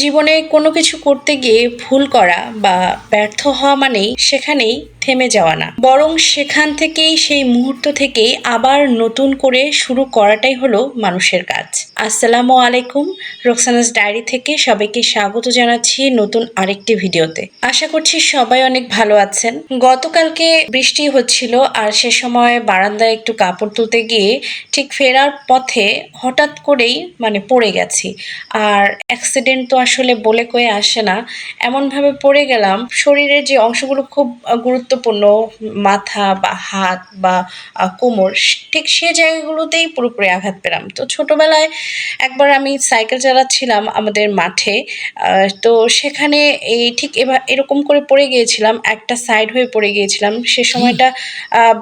জীবনে কোনো কিছু করতে গিয়ে ভুল করা বা ব্যর্থ হওয়া মানেই সেখানেই থেমে যাওয়া না। বরং সেখান থেকেই, সেই মুহূর্ত থেকেই আবার নতুন করে শুরু করাটাই হলো মানুষের কাজ। আসসালামু আলাইকুম, রোকসানাস ডায়েরি থেকে সবাইকে স্বাগত জানাচ্ছি নতুন আরেকটি ভিডিওতে। আশা করছি সবাই অনেক ভালো আছেন। গতকালকে বৃষ্টি হচ্ছিল আর সে সময় বারান্দায় একটু কাপড় তুলতে গিয়ে ঠিক ফেরার পথে হঠাৎ করেই মানে পড়ে গেছি। আর অ্যাক্সিডেন্ট তো আসলে বলে কয়ে আসে না। এমনভাবে পড়ে গেলাম শরীরের যে অংশগুলো খুব গুরুত্বপূর্ণ মাথা বা হাত বা কোমর ঠিক সে জায়গাগুলোতেই পুরোপুরি আঘাত পেলাম। তো ছোটবেলায় একবার আমি সাইকেল চালাচ্ছিলাম আমাদের মাঠে তো সেখানে এই ঠিক এবার এরকম করে পড়ে গিয়েছিলাম একটা সাইড হয়ে পড়ে গিয়েছিলাম। সে সময়টা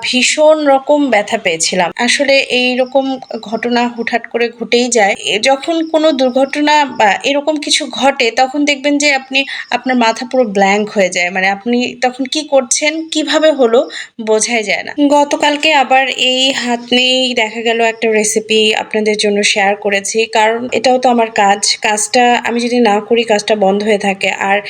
ভীষণ রকম ব্যথা পেয়েছিলাম। আসলে এই রকম ঘটনা হুটহাট করে ঘটেই যায়। যখন কোনো দুর্ঘটনা বা এরকম কিছু ঘটে, তখন দেখবেন যে আপনি, আপনার মাথা পুরো ব্ল্যাঙ্ক হয়ে যায়। মানে আপনি তখন কি করছেন, কীভাবে হলো বোঝাই যায় না। গতকালকে আবার এই হাত নিয়েই দেখা গেল একটা রেসিপি আপনাদের জন্য শেয়ার করেছি। কারণ এটাও তো আমার কাজ। কাজটা, আমি যদি না করি, কাজটা বন্ধ হয়ে থাকে। আর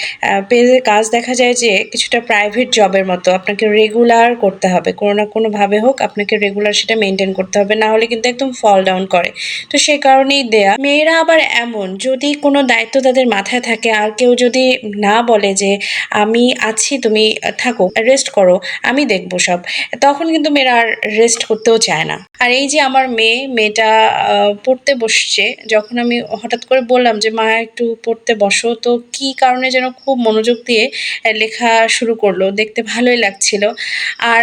পেজের কাজ দেখা যায় যে, কিছুটা প্রাইভেট জবের মতো। আপনাকে রেগুলার করতে হবে। কোনো না কোনোভাবে হোক, আপনাকে রেগুলার সেটা মেনটেন করতে হবে। না হলে কিন্তু একদম ফল ডাউন করে। তো সে কারণেই দেয়া। মেয়েরা আবার এমন। যদি কোনো দায়িত্ব তাদের মাথায় থাকে। আর কেউ যদি না বলে যে, আমি আছি, তুমি থাকো রেস্ট করো, আমি দেখব সব, তখন কিন্তু মেয়েরা আর রেস্ট করতেও চায় না। আর এই যে আমার মেয়ে, মেয়েটা পড়তে বসছে, যখন আমি হঠাৎ করে বললাম যে, মা, একটু পড়তে বসো, তো কি কারণে যেন খুব মনোযোগ দিয়ে লেখা শুরু করল, দেখতে ভালোই লাগছিল। আর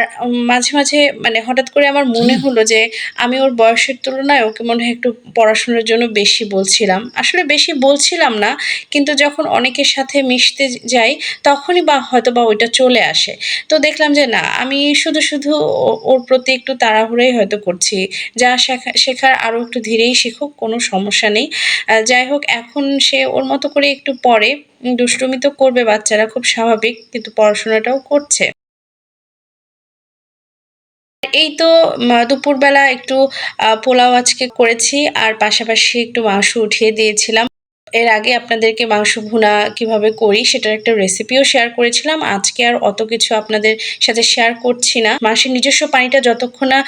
মাঝে মাঝে মানে হঠাৎ করে আমার মনে হলো যে, আমি ওর বয়সের তুলনায় ওকে মনে হয় একটু পড়াশোনার জন্য বেশি বলছিলাম। আসলে বেশি বলছিলাম না কিন্তু যখন অনেকের সাথে মিশতে যাই তখনই বা হয়তো বা ওইটা চলে আসে। তো দেখলাম যে না আমি শুধু শুধু ওর প্রতি একটু তাড়াহুড়োই হয়তো করছি। যা শেখা শেখার আরও একটু ধীরেই শিখুক কোনো সমস্যা নেই। যাই হোক এখন সে ওর মতো করে একটু উম, দুষ্টুমি তো করবে বাচ্চারা খুব স্বাভাবিক কিন্তু পড়াশোনাটাও করছে। এই তো দুপুরবেলা একটু পোলাও আজকে করেছি আর পাশাপাশি একটু মাংস উঠিয়ে দিয়েছিলাম। এর আগে আপনাদেরকে মাংস ভুনা কীভাবে করি সেটার একটা রেসিপিও শেয়ার করেছিলাম। আজকে আর অত কিছু আপনাদের সাথে শেয়ার করছি না। মাংসের নিজস্ব পানিটা যতক্ষণ না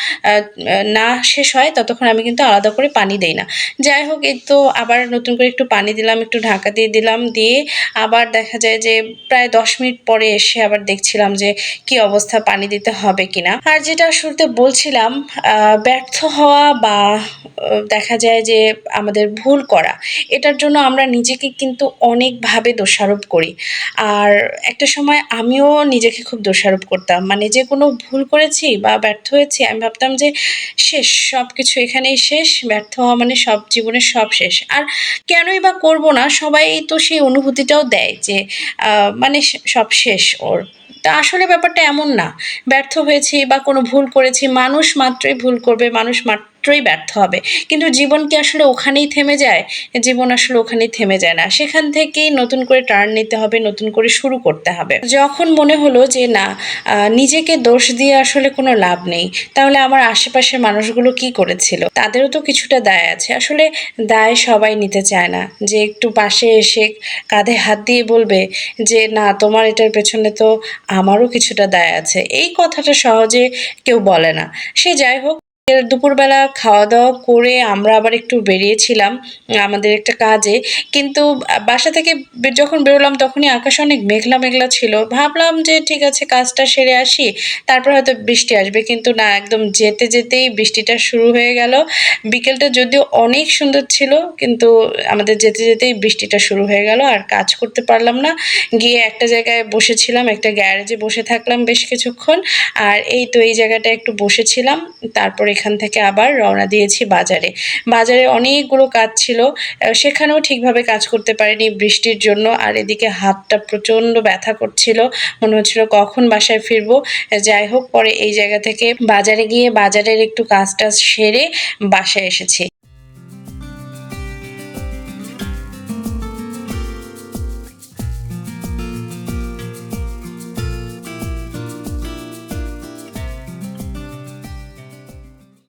না শেষ হয়, ততক্ষণ আমি কিন্তু আলাদা করে পানি দেই না। যাই হোক, এই তো আবার নতুন করে একটু পানি দিলাম, একটু ঢাকা দিয়ে দিলাম, দিয়ে আবার দেখা যায় যে প্রায় দশ মিনিট পরে এসে আবার দেখছিলাম যে কি অবস্থা, পানি দিতে হবে কিনা। আর যেটা শুরুতে বলছিলাম ব্যর্থ হওয়া বা দেখা যায় যে আমাদের ভুল করা, এটার জন্য আমরা নিজেকে কিন্তু অনেকভাবে দোষারোপ করি। আর একটা সময় আমিও নিজেকে খুব দোষারোপ করতাম। মানে যে কোনো ভুল করেছি বা ব্যর্থ হয়েছি, আমি ভাবতাম যে শেষ সব কিছু এখানেই শেষ, ব্যর্থ হওয়া মানে সব জীবনের সব শেষ। আর কেনই বা করব না, সবাই তো সেই অনুভূতিটাও দেয় যে মানে সব শেষ ওর। তা আসলে ব্যাপারটা এমন না। ব্যর্থ হয়েছি বা কোনো ভুল করেছি, মানুষ মাত্রই ভুল করবে, মানুষ মাত্রই ব্যর্থ হবে। কিন্তু জীবন কি আসলে ওখানেই থেমে যায়? জীবন আসলে ওখানেই থেমে যায় না। সেখান থেকেই নতুন করে টার্ন নিতে হবে, নতুন করে শুরু করতে হবে। যখন মনে হলো যে না নিজেকে দোষ দিয়ে আসলে কোনো লাভ নেই, তাহলে আমার আশেপাশের মানুষগুলো কি করেছিল? তাদেরও তো কিছুটা দায় আছে। আসলে দায় সবাই নিতে চায় না। যে একটু পাশে এসে কাঁধে হাত দিয়ে বলবে যে, না, তোমার এটার পেছনে তো আমারও কিছুটা দায় আছে। এই কথাটা সহজে কেউ বলে না। সে যাই হোক দুপুরবেলা খাওয়া দাওয়া করে আমরা আবার একটু বেরিয়েছিলাম, আমাদের একটা কাজে। কিন্তু বাসা থেকে যখন বেরোলাম তখনই আকাশ অনেক মেঘলা মেঘলা ছিল। ভাবলাম যে ঠিক আছে, কাজটা সেরে আসি, তারপর হয়তো বৃষ্টি আসবে। কিন্তু না, একদম যেতে যেতেই বৃষ্টিটা শুরু হয়ে গেল। বিকেলটা যদিও অনেক সুন্দর ছিল, কিন্তু আমাদের যেতে যেতেই বৃষ্টিটা শুরু হয়ে গেল। আর কাজ করতে পারলাম না। গিয়ে একটা জায়গায় বসেছিলাম, একটা গ্যারেজে বসে থাকলাম বেশ কিছুক্ষণ। আর এই তো এই জায়গাটা একটু বসেছিলাম। তারপর এখান থেকে আবার রওনা দিয়েছি বাজারে। বাজারে অনেকগুলো কাজ ছিল সেখানেও ঠিকভাবে কাজ করতে পারিনি বৃষ্টির জন্য, আর এদিকে হাতটা প্রচণ্ড ব্যথা করছিল। মনে হচ্ছিল কখন বাসায় ফিরবো। যাই হোক, পরে এই জায়গা থেকে বাজারে গিয়ে বাজারের একটু কাজ টাজ সেরে বাসায় এসেছি।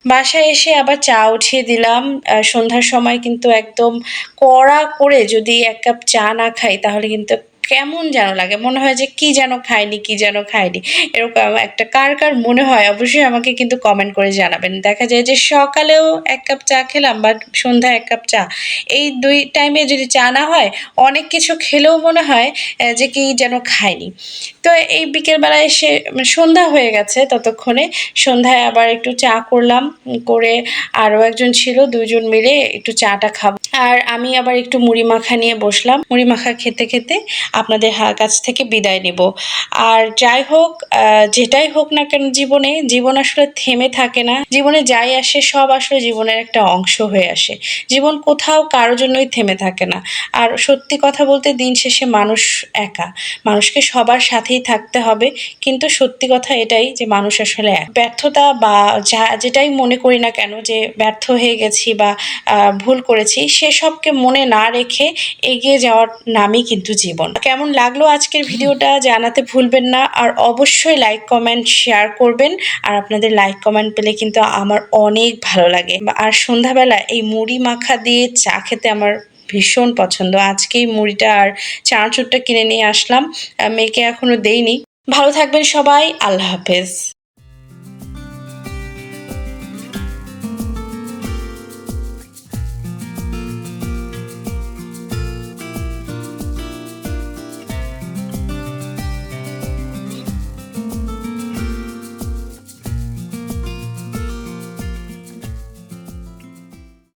বাসায় এসে আবার চা উঠিয়ে দিলাম। সন্ধ্যার সময় কিন্তু একদম কড়া করে যদি এক কাপ চা না খাই, তাহলে কিন্তু কেমন যেন লাগে। মনে হয় যে কি যেন খায়নি কি যেন খায়নি এরকম একটা কার কার মনে হয় অবশ্যই আমাকে কিন্তু কমেন্ট করে জানাবেন। দেখা যায় যে সকালেও এক কাপ চা খেলাম বা সন্ধ্যায় এক কাপ চা। এই দুই টাইমে যদি চা না হয়, অনেক কিছু খেলেও মনে হয় যে কি যেন খায়নি তো এই বিকেলবেলায় এসে মানে সন্ধ্যা হয়ে গেছে ততক্ষণে। সন্ধ্যায় আবার একটু চা করলাম, করে আরও একজন ছিল, দুজন মিলে একটু চাটা খাব। আর আমি আবার একটু মুড়ি মাখা নিয়ে বসলাম। মুড়ি মাখা খেতে খেতে আপনাদের কাছ থেকে বিদায় নেব। আর যাই হোক যেটাই হোক না কেন জীবনে, জীবন আসলে থেমে থাকে না। জীবনে যাই আসে, সব আসলে জীবনের একটা অংশ হয়ে আসে। জীবন কোথাও কারোর জন্যই থেমে থাকে না। আর সত্যি কথা বলতে দিন শেষে মানুষ একা। মানুষকে সবার সাথেই থাকতে হবে। কিন্তু সত্যি কথা এটাই যে মানুষ আসলে এক। ব্যর্থতা বা যা, যেটাই মনে করি না কেন যে ব্যর্থ হয়ে গেছি বা ভুল করেছি, সেসবকে মনে না রেখে এগিয়ে যাওয়ার নামই কিন্তু জীবন। কেমন লাগল আজকের ভিডিওটা জানাতে ভুলবেন না। আর অবশ্যই লাইক কমেন্ট শেয়ার করবেন। আর আপনাদের লাইক কমেন্ট পেলে কিন্তু আমার অনেক ভালো লাগে। আর সন্ধ্যাবেলা এই মুড়ি মাখা দিয়ে চা খেতে আমার ভীষণ পছন্দ। আজকেই মুড়িটা আর চানাচুরটা কিনে নিয়ে আসলাম। মেয়েকে এখনও দেইনি। ভালো থাকবেন সবাই। আল্লাহ হাফেজ।